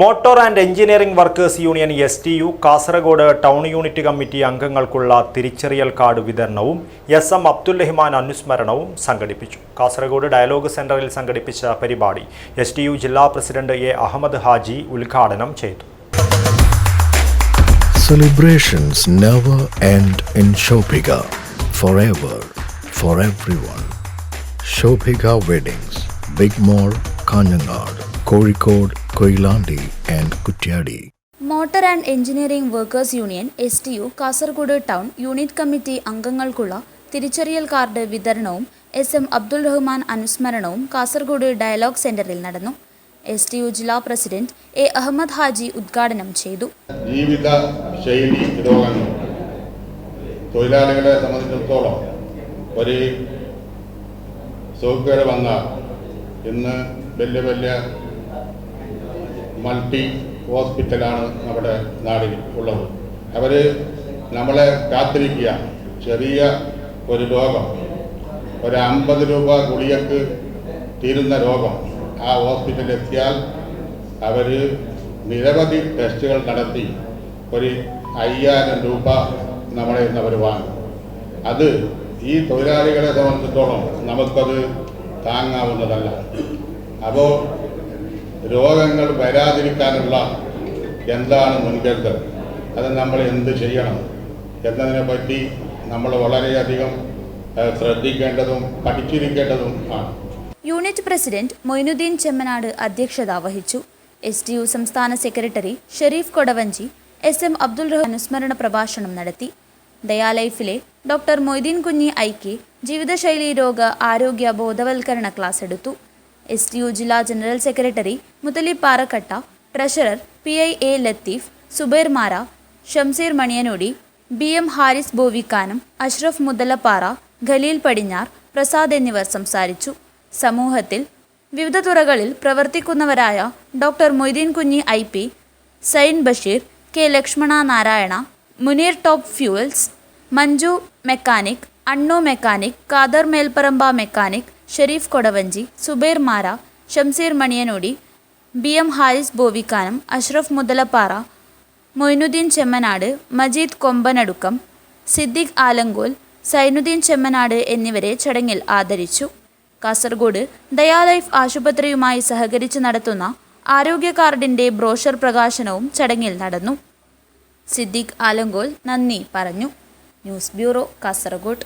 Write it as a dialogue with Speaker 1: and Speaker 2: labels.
Speaker 1: Motor and engineering workers union S T U Kasaragod town unit committee അംഗങ്ങൾക്കുള്ള തിരിച്ചറിയൽ card വിതരണവും S M Abdul Rahman അനുസ്മരണവും സംഘടിപ്പിച്ചു Kasaragod dialogue സെന്ററിൽ സംഘടിപ്പിച്ച പരിപാടി എസ് ടി യു ജില്ലാ പ്രസിഡന്റ് എ അഹമ്മദ് ഹാജി ഉദ്ഘാടനം ചെയ്തു
Speaker 2: Celebrations never end in Shobhika. Forever, for everyone. Shobhika Weddings, Big Mall, Kanyanad, Kozhikode, Koilandi and Kuttiadi.
Speaker 3: Motor and engineering workers union S T U Kasaragod town unit committee അംഗങ്ങൾക്കുള്ള തിരിച്ചറിയൽ card വിതരണവും S M Abdul Rahman അനുസ്മരണവും Kasaragod dialogue സെന്ററിൽ നടന്നു. S T U ജില്ലാ president A Ahmed Haji ഉദ്ഘാടനം ചെയ്തു.
Speaker 4: ജീവിത ശൈലി രോഗങ്ങൾ തൊഴിലാളികളെ സംബന്ധിച്ചിടത്തോളം ഒരു സുഖക്കേട് വന്നാൽ ഇന്ന് വലിയ വലിയ മൾട്ടി ഹോസ്പിറ്റലാണ് നമ്മുടെ നാടിൽ ഉള്ളത്. അവർ നമ്മളെ കാത്തിരിക്കുക. ചെറിയ ഒരു രോഗം. ഒരു അമ്പത് രൂപ ഗുളികക്ക് തീരുന്ന രോഗം ആ ഹോസ്പിറ്റലിൽ എത്തിയാൽ അവർ നിരവധി ടെസ്റ്റുകൾ നടത്തി. ഒരു അയ്യായിരം രൂപ നമ്മളെ നിന്ന് അവർ വാങ്ങും. അത് ഈ തൊഴിലാളികളെ സംബന്ധിച്ചിടത്തോളം നമുക്കത് താങ്ങാവുന്നതല്ല. അപ്പോൾ രോഗങ്ങൾ വരാതിരിക്കാനുള്ള എന്താണ് മുൻകരുതൽ? അത് നമ്മൾ എന്ത് ചെയ്യണം? എന്നതിനെ പറ്റി നമ്മൾ വളരെയധികം ശ്രദ്ധിക്കേണ്ടതും പഠിച്ചിരിക്കേണ്ടതും ആണ്.
Speaker 3: യൂണിറ്റ് പ്രസിഡന്റ് മൊയ്നുദ്ദീൻ ചെമ്മനാട് അധ്യക്ഷത വഹിച്ചു. എസ് ടി യു സംസ്ഥാന secretary Sharif Kodavanchi S M Abdul Rahman അനുസ്മരണ പ്രഭാഷണം നടത്തി. ദയാലൈഫിലെ ഡോക്ടർ മൊയ്തീൻ കുഞ്ഞി ഐക്കെ ജീവിതശൈലി രോഗ ആരോഗ്യ ബോധവൽക്കരണ ക്ലാസ് എടുത്തു. എസ് ടി യു ജില്ലാ general secretary Muthalib Parakkatta treasurer P I A Latheef Zubair Mara Shamseer Maniyanodi B M Haris Bovikkanam Ashraf Muthalappara Khaleel Padinhar Prasad എന്നിവർ സംസാരിച്ചു. സമൂഹത്തിൽ വിവിധ തുറകളിൽ പ്രവർത്തിക്കുന്നവരായ doctor Moideen Kunhi I P Zain Basheer K. Lakshmana Narayana Muneer top fuels Manju mechanic Annu mechanic Kader Melparamba mechanic Sharif Kodavanchi Zubair Mara Shamseer Maniyanodi B M Haris Bovikkanam Ashraf Muthalappara Moinuddin Chemmanad Majeed Kombanadukkam Siddique Alankol Zainuddin Chemmanad എന്നിവരെ ചടങ്ങിൽ ആദരിച്ചു. കാസർഗോഡ് ദയാലൈഫ് ആശുപത്രിയുമായി സഹകരിച്ച് നടത്തുന്ന ആരോഗ്യ കാർഡിന്റെ brochure പ്രകാശനവും ചടങ്ങിൽ നടന്നു. സിദ്ദിഖ് ആലങ്കോൽ നന്ദി പറഞ്ഞു. News bureau Kasargod.